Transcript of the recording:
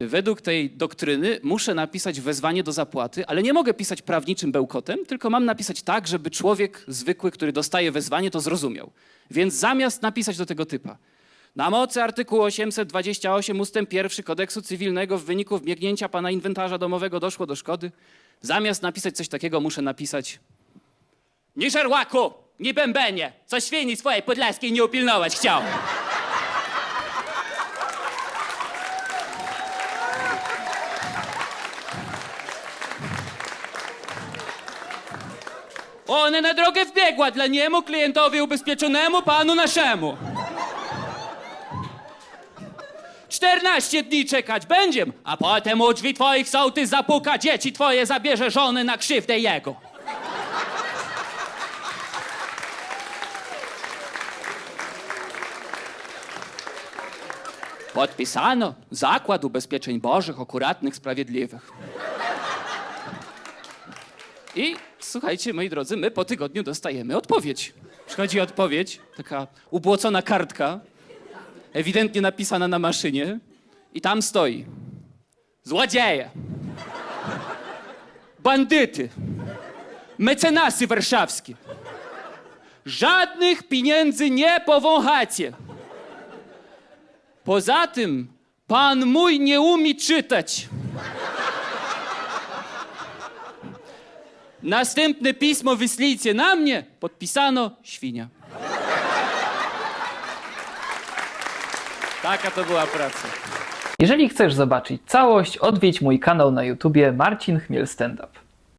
Według tej doktryny muszę napisać wezwanie do zapłaty, ale nie mogę pisać prawniczym bełkotem, tylko mam napisać tak, żeby człowiek zwykły, który dostaje wezwanie, to zrozumiał. Więc zamiast napisać do tego typa, na mocy artykułu 828 ustęp 1 kodeksu cywilnego w wyniku wbiegnięcia pana inwentarza domowego doszło do szkody, zamiast napisać coś takiego, muszę napisać Nie żerłaku, nie bębenie, co świni swojej podlaskiej nie upilnować chciał. Ona na drogę wbiegła dla niemu klientowi ubezpieczonemu panu naszemu. 14 dni czekać będziem, a potem u drzwi twoich sołtys zapuka, dzieci twoje zabierze żony na krzywdę jego. Podpisano Zakład Ubezpieczeń Bożych, akuratnych, sprawiedliwych. I słuchajcie, moi drodzy, my po tygodniu dostajemy odpowiedź. Przychodzi odpowiedź, taka ubłocona kartka, ewidentnie napisana na maszynie, i tam stoi: Złodzieje, bandyty, mecenasy warszawskie. Żadnych pieniędzy nie powąchacie. Poza tym, pan mój nie umie czytać. Następne pismo wyślijcie na mnie. Podpisano świnia. Taka to była praca. Jeżeli chcesz zobaczyć całość, odwiedź mój kanał na YouTubie Marcin Chmiel Stand Up.